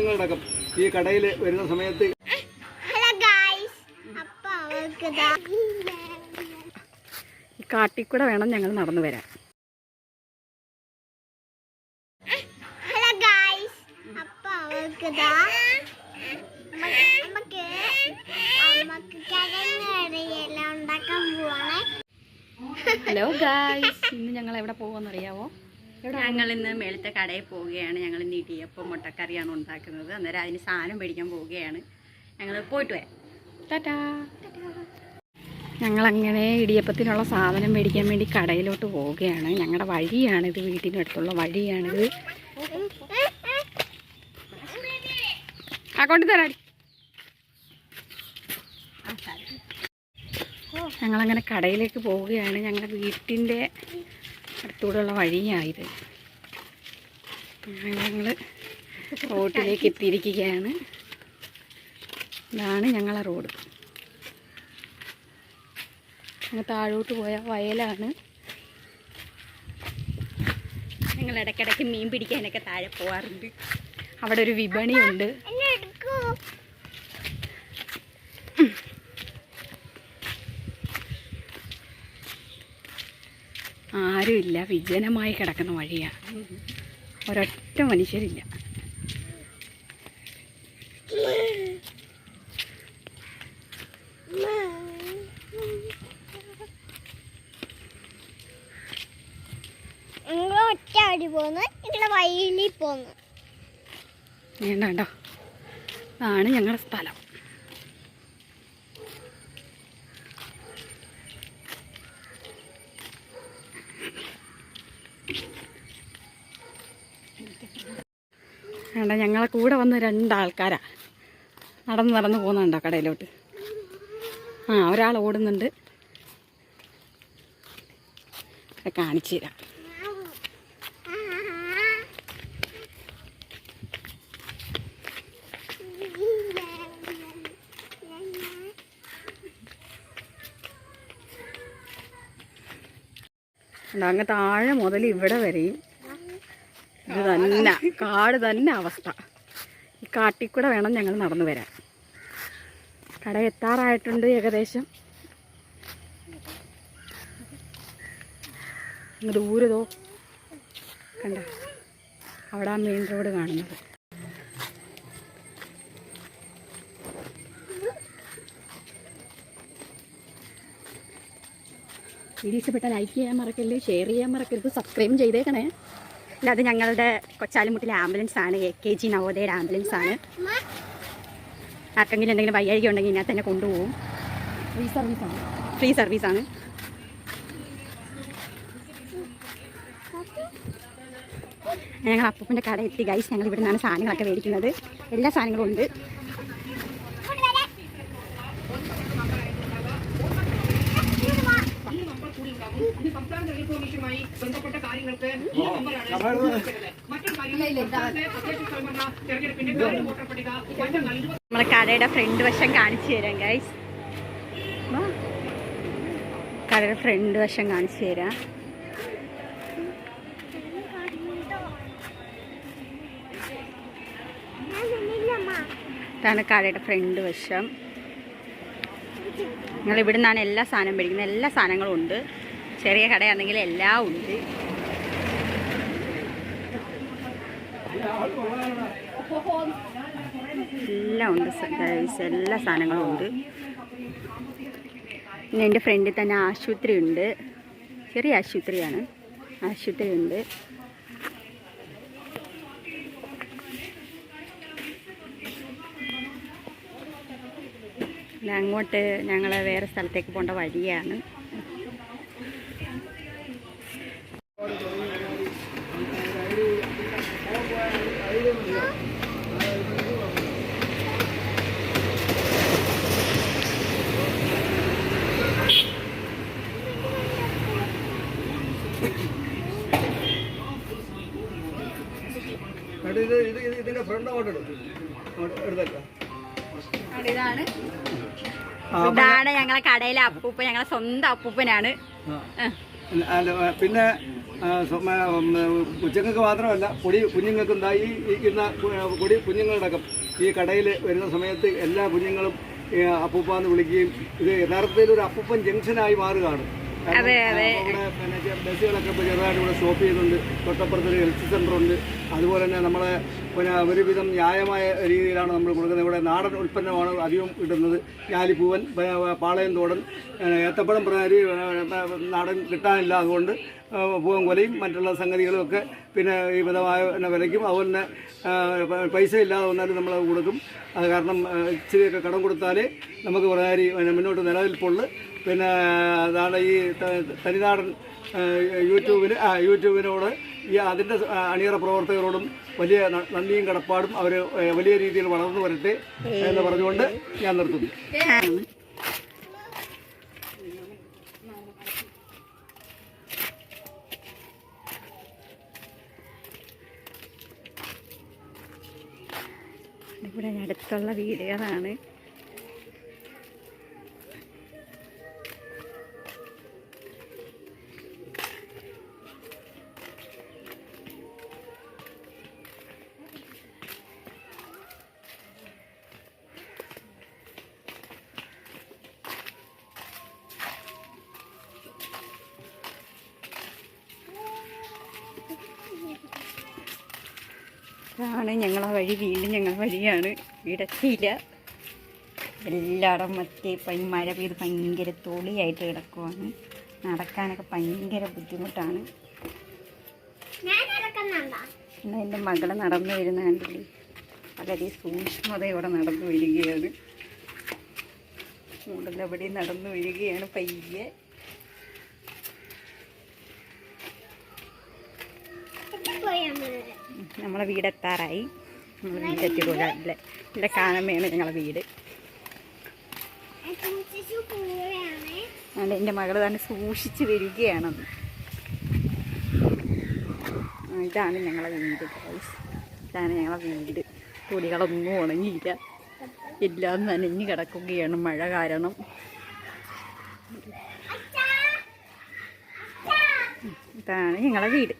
കുഞ്ഞുങ്ങളടക്കം ഈ കടയിൽ വരുന്ന സമയത്ത് ഹലോ കാട്ടിൽ കൂടെ ഈ കാട്ടിക്കൂടെ വേണം ഞങ്ങൾ നടന്നു വരാൻ. ഹലോ ഗായ്സ് ഇന്ന് ഞങ്ങൾ എവിടെ പോകുമെന്ന് അറിയാവോ ഞങ്ങൾ ഇന്ന് മേളത്തെ കടയിൽ പോവുകയാണ്. ഞങ്ങൾ ഇന്ന് ഇടിയപ്പം മുട്ടക്കറിയാണ് ഉണ്ടാക്കുന്നത്. അന്നേരം അതിന് സാധനം മേടിക്കാൻ പോവുകയാണ്. ഞങ്ങൾ പോയിട്ട് വരാം. ടാറ്റാ. ഞങ്ങളങ്ങനെ ഇടിയപ്പത്തിനുള്ള സാധനം മേടിക്കാൻ വേണ്ടി കടയിലോട്ട് പോവുകയാണ്. ഞങ്ങളുടെ വഴിയാണിത് വീട്ടിനടുത്തുള്ള വഴിയാണിത്. ആ കൊണ്ടുതരാടി. ഞങ്ങളങ്ങനെ കടയിലേക്ക് പോവുകയാണ്. ഞങ്ങളുടെ വീട്ടിന്റെ അടുത്തൂടെയുള്ള വഴിയായത്. ഞങ്ങൾ റോട്ടിലേക്ക് എത്തിയിരിക്കുകയാണ്. ഇതാണ് ഞങ്ങളെ റോഡ്. അങ്ങ് താഴോട്ട് പോയ വയലാണ്. ഞങ്ങൾ ഇടയ്ക്കിടയ്ക്ക് മീൻ പിടിക്കാനൊക്കെ താഴെ പോകാറുണ്ട് അവിടെ ഒരു വിപണിയുണ്ട് എന്നെ എടുക്കൂ ആരുമില്ല. വിജനമായി കിടക്കുന്ന വഴിയാണ് ഒരൊറ്റ മനുഷ്യരില്ല. നിങ്ങൾ അതാണ് പോന്ന് വയലിൽ പോന്ന്. വേണ്ട ഞങ്ങളുടെ സ്ഥലം. വേണ്ട ഞങ്ങളെ കൂടെ വന്ന് രണ്ടാൾക്കാരാ. നടന്ന് നടന്ന് പോകുന്നുണ്ടോ കടയിലോട്ട്? ആ ഒരാൾ ഓടുന്നുണ്ട്. കാണിച്ചു തരാം. അങ്ങ് താഴെ മുതൽ ഇവിടെ വരെയും ഇത് തന്നെ കാട് തന്നെ അവസ്ഥ. ഈ കാട്ടിൽ കൂടെ വേണം ഞങ്ങൾ നടന്നു വരാൻ. കട എത്താറായിട്ടുണ്ട് ഏകദേശം. അങ്ങ് ദൂരതോ കണ്ട? അവിടെ ആ മെയിൻ റോഡ് കാണുന്നത്. വീഡിയോ പെട്ടാൽ ലൈക്ക് ചെയ്യാൻ മറക്കല്ലേ ഷെയർ ചെയ്യാൻ മറക്കരുത് സബ്സ്ക്രൈബ് ചെയ്തേക്കണേ. അല്ല അത് ഞങ്ങളുടെ കൊച്ചാലിമുട്ടിലെ ആംബുലൻസ് ആണ്. എ കെ ജി നവോദയയുടെ ആംബുലൻസ് ആണ്. ആർക്കെങ്കിലും എന്തെങ്കിലും വയ്യാഴിക ഉണ്ടെങ്കിൽ ഇതിനകത്ത് തന്നെ കൊണ്ടുപോകും. ഫ്രീ സർവീസാണ് ഫ്രീ സർവീസാണ് ഞങ്ങൾ അപ്പൂപ്പന്റെ കട എത്തി. ഗൈസ് ഞങ്ങൾ ഇവിടെ നിന്നാണ് സാധനങ്ങളൊക്കെ മേടിക്കുന്നത്. എല്ലാ സാധനങ്ങളും ഉണ്ട്. നമ്മളെ കടയുടെ ഫ്രണ്ട് വശം കാണിച്ചു തരാം ഗൈസ് കടയുടെ ഫ്രണ്ട് വശം കാണിച്ചു തരാം. ഇതാണ് കടയുടെ ഫ്രണ്ട് വശം. നിങ്ങൾ ഇവിടെ നിന്നാണ് എല്ലാ സാധനം മേടിക്കുന്നത്. എല്ലാ സാധനങ്ങളും ഉണ്ട്. ചെറിയ കടയാണെങ്കിൽ എല്ലാം ഉണ്ട്. എല്ലാം ഉണ്ട് എല്ലാ സാധനങ്ങളും ഉണ്ട്. പിന്നെ എന്റെ ഫ്രണ്ടിൽ തന്നെ ആശുപത്രി ഉണ്ട്. ചെറിയ ആശുപത്രിയാണ്. ആശുപത്രി ഉണ്ട്. അങ്ങോട്ട് ഞങ്ങൾ വേറെ സ്ഥലത്തേക്ക് പോകേണ്ട വഴിയാണ്. ഇത് ഇത് ഇത് ഇതിന്റെ ഫ്രണ്ട് അങ്ങോട്ട് ഇതാണ്. ഞങ്ങളെ കടയിലെ അപ്പൂപ്പ ഞങ്ങളെ സ്വന്തം അപ്പൂപ്പനാണ്. പിന്നെ ആ, സ്വ- ആ, ഉം, കൊച്ചുങ്ങൾക്ക് മാത്രമല്ല പൊടി കുഞ്ഞുങ്ങൾക്ക് ഉണ്ടായി ഈ ഇരിക്കുന്ന പൊടി കുഞ്ഞുങ്ങളടക്കം ഈ കടയിൽ വരുന്ന സമയത്ത് എല്ലാ കുഞ്ഞുങ്ങളും അപ്പൂപ്പ എന്ന് വിളിക്കുകയും ഇത് യഥാർത്ഥത്തിൽ ഒരു അപ്പൂപ്പൻ ജംഗ്ഷനായി മാറുകയാണ്. അതെ ചെ- ബസ്സുകളൊക്കെ ചെറുതായിട്ട് ഇവിടെ സ്റ്റോപ്പ് ചെയ്യുന്നുണ്ട് തൊട്ടപ്പുറത്തൊരു ഹെൽത്ത് സെന്റർ ഉണ്ട്. അതുപോലെ തന്നെ നമ്മളെ പിന്നെ ഒരുവിധം ന്യായമായ രീതിയിലാണ് നമ്മൾ കൊടുക്കുന്നത്. ഇവിടെ നാടൻ ഉൽപ്പന്നമാണ് അധികം കിട്ടുന്നത് ഞാലിപ്പൂവൻ പാളയം തോടൻ ഏത്തപ്പഴം പ്രകാരി നാടൻ കിട്ടാനില്ല അതുകൊണ്ട് പൂവം കൊലയും മറ്റുള്ള സംഗതികളും ഒക്കെ പിന്നെ ഈ പിന്നെ വിലയ്ക്കും. അതുപോലെ തന്നെ പൈസ ഇല്ലാതെ വന്നാലും നമ്മൾ കൊടുക്കും. അത് കാരണം ഇച്ചിരിയൊക്കെ കടം കൊടുത്താലേ നമുക്ക് പ്രകാരി മുന്നോട്ട് നിലനിൽപ്പുള്ളു. പിന്നെ അതാണ് ഈ തനിനാടൻ യൂട്യൂബിന് യൂട്യൂബിനോട് ഈ അതിന്റെ അണിയറ പ്രവർത്തകരോടും വലിയ നന്ദിയും കടപ്പാടും അവർ വലിയ രീതിയിൽ വളർന്നു വരട്ടെ എന്ന് പറഞ്ഞുകൊണ്ട് ഞാൻ നിർത്തുന്നു. ഇവിടെ അടുത്തുള്ള വീടുകളാണ് ഇതാണ് ഞങ്ങളെ വഴി വീണ്ടും ഞങ്ങൾ വഴിയാണ്. വീടെത്തിയില്ല. എല്ലായിടം മറ്റേ മഴ പെയ്ത് ഭയങ്കര തൊളിയായിട്ട് കിടക്കുവാണ്. നടക്കാനൊക്കെ ഭയങ്കര ബുദ്ധിമുട്ടാണ്. എന്നാൽ എന്റെ മകൾ നടന്നു വരുന്ന കണ്ടില്ലേ? വളരെ സൂക്ഷ്മതയോടെ നടന്നു വരികയാണ്. കൂടുതലെവിടെ നടന്നു വരികയാണ് പയ്യെ. പോയി നമ്മൾ വീടെത്താറായി. നമ്മൾ വീടെത്തിക്കൂടാ ഇല്ല ഇവിടെ കാണുമ്പോഴാണ് ഞങ്ങളെ വീട്. അല്ല എന്റെ മകൾ തന്നെ സൂക്ഷിച്ച് വരികയാണെന്ന് ഇതാണ് ഞങ്ങളെ വീട്. ഇതാണ് ഞങ്ങളെ വീട്. തുണികളൊന്നും ഉണങ്ങിയില്ല. എല്ലാം നനഞ്ഞ് കിടക്കുകയാണ് മഴ കാരണം. ഇതാണ് ഞങ്ങളെ വീട്.